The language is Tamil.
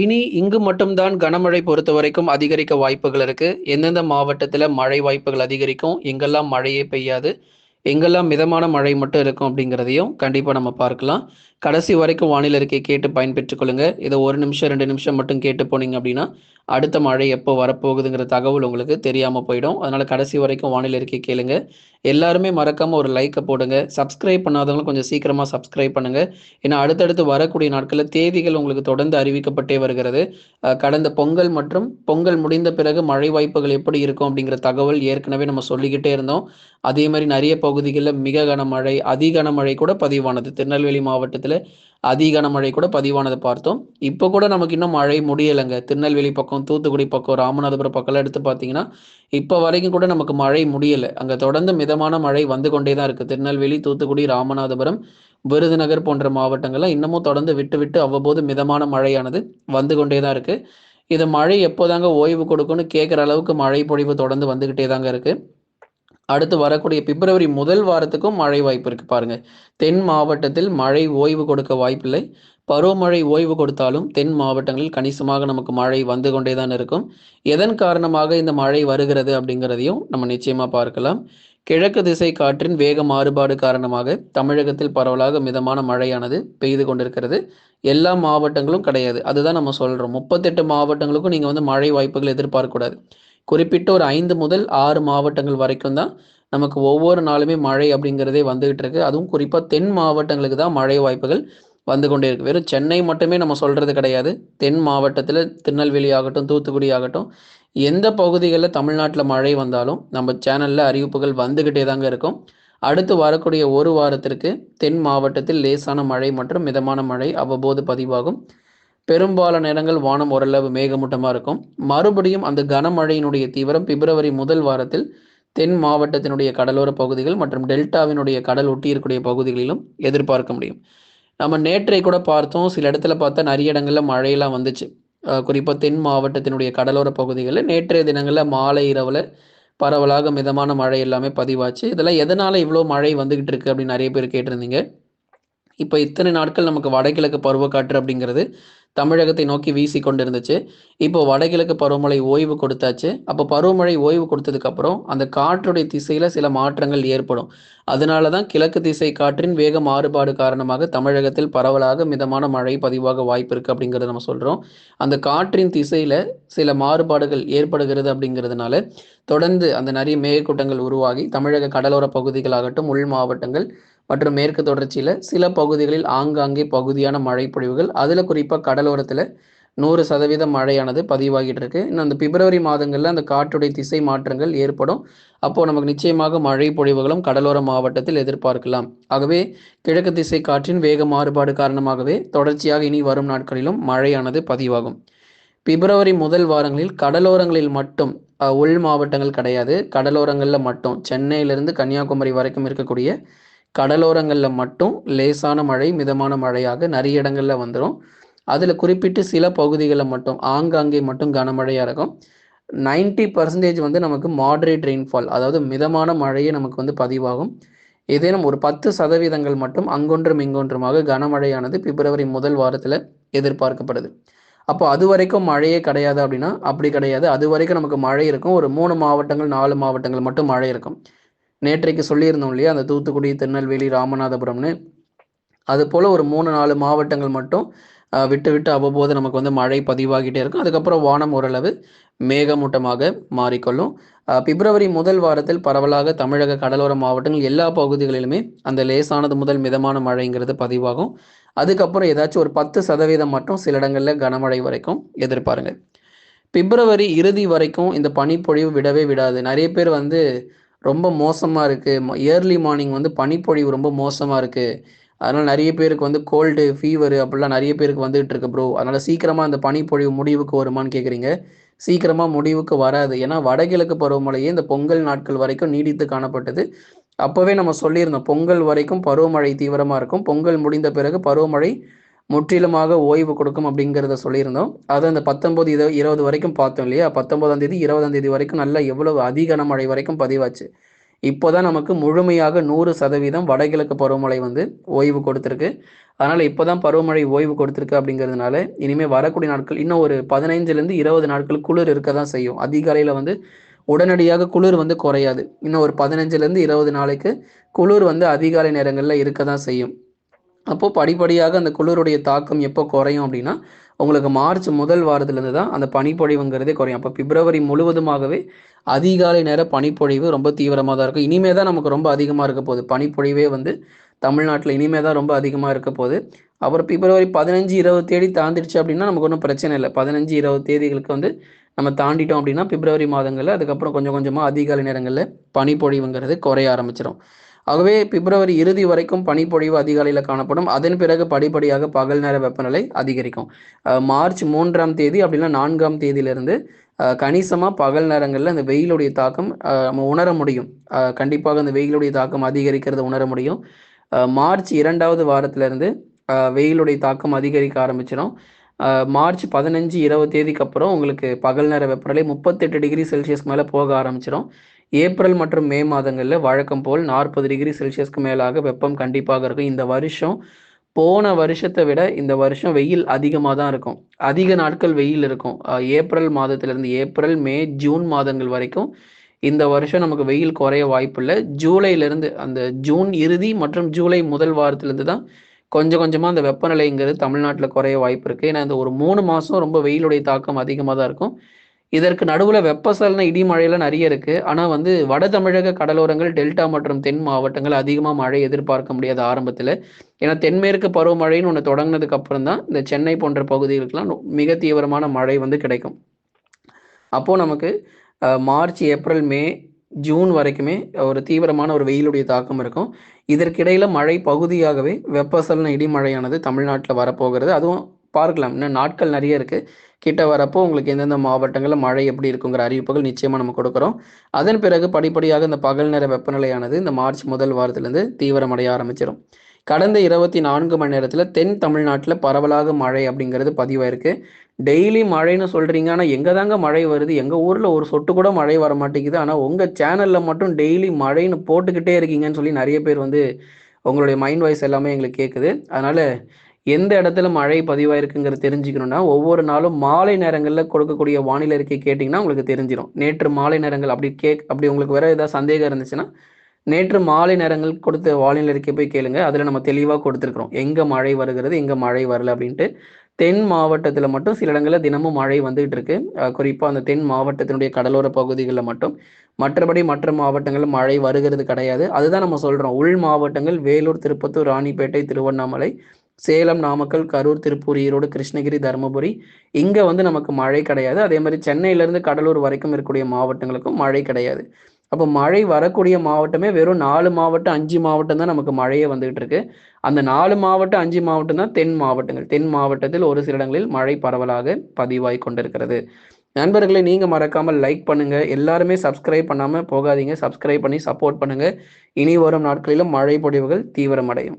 இனி இங்கு மட்டும்தான் கனமழை பொறுத்த வரைக்கும் அதிகரிக்க வாய்ப்புகள் இருக்கு. எந்தெந்த மாவட்டத்தில் மழை வாய்ப்புகள் அதிகரிக்கும் எங்கெல்லாம் மழையே பெய்யாது எங்கெல்லாம் மிதமான மழை மட்டும் இருக்கும் அப்படிங்கிறதையும் கண்டிப்பாக நம்ம பார்க்கலாம். கடைசி வரைக்கும் வானிலை இருக்கை கேட்டு பயன்பெற்றுக் கொள்ளுங்க. இதை ஒரு நிமிஷம் ரெண்டு நிமிஷம் மட்டும் கேட்டு போனீங்க அப்படின்னா அடுத்த மழை எப்போ வரப்போகுதுங்கிற தகவல் உங்களுக்கு தெரியாமல் போயிடும். அதனால கடைசி வரைக்கும் வானிலை இருக்கை கேளுங்க. எல்லாருமே மறக்காம ஒரு லைக்கை போடுங்க. சப்ஸ்கிரைப் பண்ணாதவங்களும் கொஞ்சம் சீக்கிரமா சப்ஸ்கிரைப் பண்ணுங்க. ஏன்னா அடுத்தடுத்து வரக்கூடிய நாட்களில் தேதிகள் உங்களுக்கு தொடர்ந்து அறிவிக்கப்பட்டே வருகிறது. கடந்த பொங்கல் மற்றும் பொங்கல் முடிந்த பிறகு மழை வாய்ப்புகள் எப்படி இருக்கும் அப்படிங்கிற தகவல் ஏற்கனவே நம்ம சொல்லிக்கிட்டே இருந்தோம். அதே மாதிரி நிறைய பகுதிகளில் மிக கனமழை அதி கனமழை கூட பதிவானது. திருநெல்வேலி மாவட்டத்தில் அதி கனமழை கூட பதிவானதை பார்த்தோம். இப்போ கூட நமக்கு இன்னும் மழை முடியலைங்க. திருநெல்வேலி பக்கம் தூத்துக்குடி பக்கம் ராமநாதபுரம் பக்கம்லாம் எடுத்து பார்த்தீங்கன்னா இப்போ வரைக்கும் கூட நமக்கு மழை முடியலை. அங்கே தொடர்ந்து மிதமான மழை வந்து கொண்டே தான் இருக்குது திருநெல்வேலி தூத்துக்குடி ராமநாதபுரம் விருதுநகர் போன்ற மாவட்டங்கள்லாம் இன்னமும் தொடர்ந்து விட்டு விட்டு அவ்வப்போது மிதமான மழையானது வந்து கொண்டே தான் இருக்குது இது மழை எப்போதாங்க ஓய்வு கொடுக்கும்னு கேட்குற அளவுக்கு மழை பொழிவு தொடர்ந்து வந்துக்கிட்டே தாங்க இருக்குது அடுத்து வரக்கூடிய பிப்ரவரி முதல் வாரத்துக்கும் மழை வாய்ப்பு இருக்கு பாருங்க. தென் மாவட்டத்தில் மழை ஓய்வு கொடுக்க வாய்ப்பில்லை. பருவமழை ஓய்வு கொடுத்தாலும் தென் மாவட்டங்களில் கணிசமாக நமக்கு மழை வந்து கொண்டே தான் இருக்கும். எதன் காரணமாக இந்த மழை வருகிறது அப்படிங்கிறதையும் நம்ம நிச்சயமா பார்க்கலாம். கிழக்கு திசை காற்றின் வேக மாறுபாடு காரணமாக தமிழகத்தில் பரவலாக மிதமான மழையானது பெய்து கொண்டிருக்கிறது. எல்லா மாவட்டங்களும் கிடையாது. அதுதான் நம்ம சொல்றோம். முப்பத்தெட்டு மாவட்டங்களுக்கும் நீங்க வந்து மழை வாய்ப்புகள் எதிர்பார்க்கக்கூடாது. குறிப்பிட்ட ஒரு ஐந்து முதல் ஆறு மாவட்டங்கள் வரைக்கும் தான் நமக்கு ஒவ்வொரு நாளுமே மழை அப்படிங்கிறதே வந்துகிட்டு இருக்கு. அதுவும் குறிப்பாக தென் மாவட்டங்களுக்கு தான் மழை வாய்ப்புகள் வந்து கொண்டே இருக்கு. வெறும் சென்னை மட்டுமே நம்ம சொல்றது கிடையாது. தென் மாவட்டத்தில் திருநெல்வேலி ஆகட்டும் தூத்துக்குடி ஆகட்டும் எந்த பகுதிகளில் தமிழ்நாட்டில் மழை வந்தாலும் நம்ம சேனலில் அறிவிப்புகள் வந்துக்கிட்டே தாங்க இருக்கும். அடுத்து வரக்கூடிய ஒரு வாரத்திற்கு தென் மாவட்டத்தில் லேசான மழை மற்றும் மிதமான மழை அவ்வப்போது பதிவாகும். பெரும்பாலான இடங்கள் வானம் ஓரளவு மேகமூட்டமாக இருக்கும். மறுபடியும் அந்த கனமழையினுடைய தீவிரம் பிப்ரவரி முதல் வாரத்தில் தென் மாவட்டத்தினுடைய கடலோர பகுதிகள் மற்றும் டெல்டாவினுடைய கடல் ஒட்டி இருக்கக்கூடிய பகுதிகளிலும் எதிர்பார்க்க முடியும். நம்ம நேற்றை கூட பார்த்தோம். சில இடத்துல பார்த்தா நிறைய இடங்களில் மழையெல்லாம் வந்துச்சு. குறிப்பாக தென் மாவட்டத்தினுடைய கடலோர பகுதிகளில் நேற்றைய தினங்களில் மாலை இரவில் பரவலாக மிதமான மழை எல்லாமே பதிவாச்சு. இதெல்லாம் எதனால் இவ்வளோ மழை வந்துகிட்டு இருக்கு அப்படின்னு நிறைய பேர் கேட்டிருந்தீங்க. இப்போ இத்தனை நாட்கள் நமக்கு வடகிழக்கு பருவக்காற்று அப்படிங்கிறது தமிழகத்தை நோக்கி வீசி கொண்டு இருந்துச்சு இப்போ வடகிழக்கு பருவமழை ஓய்வு கொடுத்தாச்சு. அப்போ பருவமழை ஓய்வு கொடுத்ததுக்கு அப்புறம் அந்த காற்றுடைய திசையில சில மாற்றங்கள் ஏற்படும். அதனால தான் கிழக்கு திசை காற்றின் வேக மாறுபாடு காரணமாக தமிழகத்தில் பரவலாக மிதமான மழை பதிவாக வாய்ப்பு இருக்கு அப்படிங்கிறத நம்ம சொல்றோம். அந்த காற்றின் திசையில சில மாறுபாடுகள் ஏற்படுகிறது அப்படிங்கிறதுனால தொடர்ந்து அந்த நிறைய மேகக்கூட்டங்கள் உருவாகி தமிழக கடலோர பகுதிகளாகட்டும் உள் மாவட்டங்கள் மற்றும் மேற்கு தொடர்ச்சியில் சில பகுதிகளில் ஆங்காங்கே பகுதியான மழை பொழிவுகள் அதில் குறிப்பாக கடலோரத்தில் நூறு சதவீத மழையானது பதிவாகிட்டு இருக்கு இன்னும் அந்த பிப்ரவரி மாதங்களில் அந்த காற்றுடைய திசை மாற்றங்கள் ஏற்படும். அப்போ நமக்கு நிச்சயமாக மழை பொழிவுகளும் கடலோர மாவட்டத்தில் எதிர்பார்க்கலாம். ஆகவே கிழக்கு திசை காற்றின் வேக மாறுபாடு காரணமாகவே தொடர்ச்சியாக இனி வரும் நாட்களிலும் மழையானது பதிவாகும். பிப்ரவரி முதல் வாரங்களில் கடலோரங்களில் மட்டும் உள் மாவட்டங்கள் கிடையாது. கடலோரங்களில் மட்டும். சென்னையிலிருந்து கன்னியாகுமரி வரைக்கும் இருக்கக்கூடிய கடலோரங்களில் மட்டும் லேசான மழை மிதமான மழையாக நிறைய இடங்களில் வந்துடும் அதில் குறிப்பிட்டு சில பகுதிகளில் மட்டும் ஆங்காங்கே மட்டும் கனமழையாக இருக்கும். நைன்டி பர்சன்டேஜ் வந்து நமக்கு மாடரேட் ரெயின்ஃபால் அதாவது மிதமான மழையே நமக்கு வந்து பதிவாகும். ஏதேனும் ஒரு பத்து சதவீதங்கள் மட்டும் அங்கொன்றும் இங்கொன்றுமாக கனமழையானது பிப்ரவரி முதல் வாரத்தில் எதிர்பார்க்கப்படுது. அப்போ அது வரைக்கும் மழையே கிடையாது அப்படின்னா அப்படி கிடையாது. அது வரைக்கும் நமக்கு மழை இருக்கும். ஒரு மூணு மாவட்டங்கள் நாலு மாவட்டங்கள் மட்டும் மழை இருக்கும். நேற்றைக்கு சொல்லியிருந்தோம் இல்லையா? அந்த தூத்துக்குடி திருநெல்வேலி ராமநாதபுரம்னு. அது போல் ஒரு மூணு நாலு மாவட்டங்கள் மட்டும் விட்டு விட்டு அவ்வப்போது நமக்கு வந்து மழை பதிவாகிட்டே இருக்கும். அதுக்கப்புறம் வானம் ஓரளவு மேகமூட்டமாக மாறிக்கொள்ளும். பிப்ரவரி முதல் வாரத்தில் பரவலாக தமிழக கடலோர மாவட்டங்கள் எல்லா பகுதிகளிலுமே அந்த லேசானது முதல் மிதமான மழைங்கிறது பதிவாகும். அதுக்கப்புறம் ஏதாச்சும் ஒரு பத்து சதவீதம் மட்டும் சில இடங்களில் கனமழை வரைக்கும் எதிர்பாருங்க. பிப்ரவரி இறுதி வரைக்கும் இந்த பனிப்பொழிவு விடவே விடாது. நிறைய பேர் வந்து ரொம்ப மோசமாக இருக்குது இயர்லி மார்னிங் வந்து பனிப்பொழிவு ரொம்ப மோசமாக இருக்குது அதனால் நிறைய பேருக்கு வந்து கோல்டு ஃபீவர் அப்படிலாம் நிறைய பேருக்கு வந்துகிட்டு இருக்கு ப்ரோ அதனால் சீக்கிரமாக அந்த பனிப்பொழிவு முடிவுக்கு வருமான்னு கேட்குறீங்க சீக்கிரமாக முடிவுக்கு வராது. ஏன்னா வடகிழக்கு பருவமழையே இந்த பொங்கல் நாட்கள் வரைக்கும் நீடித்து காணப்பட்டது. அப்போவே நம்ம சொல்லியிருந்தோம் பொங்கல் வரைக்கும் பருவமழை தீவிரமாக இருக்கும். பொங்கல் முடிந்த பிறகு பருவமழை முற்றிலுமாக ஓய்வு கொடுக்கும் அப்படிங்கிறத சொல்லியிருந்தோம். அது அந்த பத்தொன்பது இது இருபது வரைக்கும் பார்த்தோம் இல்லையா? பத்தொன்பதாம் தேதி இருபதாம் தேதி வரைக்கும் நல்லா எவ்வளவு அதிகன மழை வரைக்கும் பதிவாச்சு. இப்போ தான் நமக்கு முழுமையாக நூறு சதவீதம் வடகிழக்கு பருவமழை வந்து ஓய்வு கொடுத்துருக்கு. அதனால் இப்போ தான் பருவமழை ஓய்வு கொடுத்துருக்கு அப்படிங்கிறதுனால இனிமேல் வரக்கூடிய நாட்கள் இன்னும் ஒரு பதினைஞ்சுலேருந்து இருபது நாட்கள் குளிர் இருக்க தான் செய்யும். அதிகாலையில் வந்து உடனடியாக குளிர் வந்து குறையாது. இன்னும் ஒரு பதினஞ்சுலேருந்து இருபது நாளைக்கு குளிர் வந்து அதிகாலை நேரங்களில் இருக்க தான் செய்யும். அப்போது படிப்படியாக அந்த குளிருடைய தாக்கம் எப்போ குறையும் அப்படின்னா உங்களுக்கு மார்ச் முதல் வாரத்துலேருந்து தான் அந்த பனிப்பொழிவுங்கிறதே குறையும். அப்போ பிப்ரவரி முழுவதுமாகவே அதிகாலை நேர பனிப்பொழிவு ரொம்ப தீவிரமாக தான் இருக்கும். இனிமே தான் நமக்கு ரொம்ப அதிகமாக இருக்க போகுது. பனிப்பொழிவே வந்து தமிழ்நாட்டில் இனிமே தான் ரொம்ப அதிகமாக இருக்க போகுது. அப்புறம் பிப்ரவரி பதினஞ்சு இருபது தேதி தாண்டிடுச்சு அப்படின்னா நமக்கு ஒன்றும் பிரச்சனை இல்லை. பதினஞ்சு இருபது தேதிகளுக்கு வந்து நம்ம தாண்டிட்டோம் அப்படின்னா பிப்ரவரி மாதங்களில் அதுக்கப்புறம் கொஞ்சம் கொஞ்சமாக அதிகாலை நேரங்களில் பனிப்பொழிவுங்கிறது குறைய ஆரம்பிச்சிடும் ஆகவே பிப்ரவரி இறுதி வரைக்கும் பனிப்பொழிவு அதிகாலையில் காணப்படும். அதன் பிறகு படிப்படியாக பகல் நேர வெப்பநிலை அதிகரிக்கும். மார்ச் மூன்றாம் தேதி அப்படின்னா நான்காம் தேதியிலிருந்து கணிசமாக பகல் நேரங்களில் அந்த வெயிலுடைய தாக்கம் நம்ம உணர முடியும். கண்டிப்பாக அந்த வெயிலுடைய தாக்கம் அதிகரிக்கிறத உணர முடியும். மார்ச் இரண்டாவது வாரத்திலிருந்து வெயிலுடைய தாக்கம் அதிகரிக்க ஆரம்பிச்சிடும் மார்ச் பதினஞ்சு இருபது தேதிக்கு அப்புறம் உங்களுக்கு பகல் நேர வெப்பநிலை முப்பத்தெட்டு டிகிரி செல்சியஸ் மேலே போக ஆரம்பிச்சிடும் ஏப்ரல் மற்றும் மே மாதங்களில் வழக்கம் போல் நாற்பது டிகிரி செல்சியஸ்க்கு மேலாக வெப்பம் கண்டிப்பாக இருக்கும். இந்த வருஷம் போன வருஷத்தை விட இந்த வருஷம் வெயில் அதிகமாக தான் இருக்கும். அதிக நாட்கள் வெயில் இருக்கும். ஏப்ரல் மாதத்திலிருந்து ஏப்ரல் மே ஜூன் மாதங்கள் வரைக்கும் இந்த வருஷம் நமக்கு வெயில் குறைய வாய்ப்பு இல்லை ஜூலையிலேருந்து அந்த ஜூன் இறுதி மற்றும் ஜூலை முதல் வாரத்திலேருந்து தான் கொஞ்சம் கொஞ்சமாக அந்த வெப்பநிலைங்கிறது தமிழ்நாட்டில் குறைய வாய்ப்பு இருக்குது ஏன்னா இந்த ஒரு மூணு மாதம் ரொம்ப வெயிலுடைய தாக்கம் அதிகமாக தான் இருக்கும். இதற்கு நடுவில் வெப்பசலன இடிமழையெல்லாம் நிறைய இருக்குது ஆனால் வந்து வட தமிழக கடலோரங்கள் டெல்டா மற்றும் தென் மாவட்டங்கள் அதிகமாக மழை எதிர்பார்க்க முடியாது ஆரம்பத்தில். ஏன்னா தென்மேற்கு பருவமழைன்னு ஒன்று தொடங்கினதுக்கு அப்புறம் தான் இந்த சென்னை போன்ற பகுதிகளுக்கெல்லாம் மிக தீவிரமான மழை வந்து கிடைக்கும். அப்போது நமக்கு மார்ச் ஏப்ரல் மே ஜூன் வரைக்குமே ஒரு தீவிரமான ஒரு வெயிலுடைய தாக்கம் இருக்கும். இதற்கிடையில் மழை பகுதியாகவே வெப்பசலன இடிமழையானது தமிழ்நாட்டில் வரப்போகிறது. அதுவும் பார்க்கலாம். இன்னும் நாட்கள் நிறைய இருக்குது கிட்ட வரப்போ உங்களுக்கு எந்தெந்த மாவட்டங்களில் மழை எப்படி இருக்குங்கிற அறிவிப்புகள் நிச்சயமாக நம்ம கொடுக்குறோம். அதன் பிறகு படிப்படியாக இந்த பகல் நேர வெப்பநிலையானது இந்த மார்ச் முதல் வாரத்திலேருந்து தீவிரமடைய ஆரம்பிச்சிடும் கடந்த இருபத்தி நான்கு மணி நேரத்தில் தென் தமிழ்நாட்டில் பரவலாக மழை அப்படிங்கிறது பதிவாயிருக்கு. டெய்லி மழைன்னு சொல்கிறீங்க ஆனால் எங்கே தாங்க மழை வருது? எங்கள் ஊரில் ஒரு சொட்டு கூட மழை வர மாட்டேங்குது ஆனால் உங்கள் சேனலில் மட்டும் டெய்லி மழைன்னு போட்டுக்கிட்டே இருக்கீங்கன்னு சொல்லி நிறைய பேர் வந்து உங்களுடைய மைண்ட் வாய்ஸ் எல்லாமே எங்களுக்கு கேட்குது அதனால் எந்த இடத்துல மழை பதிவாயிருக்குங்கிறத தெரிஞ்சுக்கணும்னா ஒவ்வொரு நாளும் மாலை நேரங்களில் கொடுக்கக்கூடிய வானிலை இருக்கை கேட்டிங்கன்னா உங்களுக்கு தெரிஞ்சிடும் நேற்று மாலை நேரங்கள் அப்படி கேக் அப்படி உங்களுக்கு வேற ஏதாவது சந்தேகம் இருந்துச்சுன்னா நேற்று மாலை நேரங்கள் கொடுத்த வானிலை இருக்கை போய் கேளுங்க. அதில் நம்ம தெளிவாக கொடுத்துருக்குறோம். எங்கே மழை வருகிறது எங்கே மழை வரல அப்படின்ட்டு. தென் மாவட்டத்தில் மட்டும் சில இடங்களில் தினமும் மழை வந்துகிட்டு இருக்கு. குறிப்பாக அந்த தென் மாவட்டத்தினுடைய கடலோர பகுதிகளில் மட்டும். மற்றபடி மற்ற மாவட்டங்களில் மழை வருகிறது கிடையாது. அதுதான் நம்ம சொல்கிறோம் உள் மாவட்டங்கள் வேலூர் திருப்பத்தூர் ராணிப்பேட்டை திருவண்ணாமலை சேலம் நாமக்கல் கரூர் திருப்பூர் ஈரோடு கிருஷ்ணகிரி தருமபுரி. இங்கே வந்து நமக்கு மழை கிடையாது. அதே மாதிரி சென்னையிலேருந்து கடலூர் வரைக்கும் இருக்கக்கூடிய மாவட்டங்களுக்கும் மழை கிடையாது. அப்போ மழை வரக்கூடிய மாவட்டமே வெறும் நாலு மாவட்டம் அஞ்சு மாவட்டம் தான் நமக்கு மழையே வந்துகிட்டு இருக்கு. அந்த நாலு மாவட்டம் அஞ்சு மாவட்டம் தான் தென் மாவட்டங்கள். தென் மாவட்டத்தில் ஒரு சில இடங்களில் மழை பரவலாக பதிவாய் கொண்டிருக்கிறது. நண்பர்களை நீங்கள் மறக்காமல் லைக் பண்ணுங்கள் எல்லாருமே சப்ஸ்கிரைப் பண்ணாமல் போகாதீங்க. சப்ஸ்கிரைப் பண்ணி சப்போர்ட் பண்ணுங்கள் இனி வரும் நாட்களிலும் மழை பொழிவுகள் தீவிரமடையும்.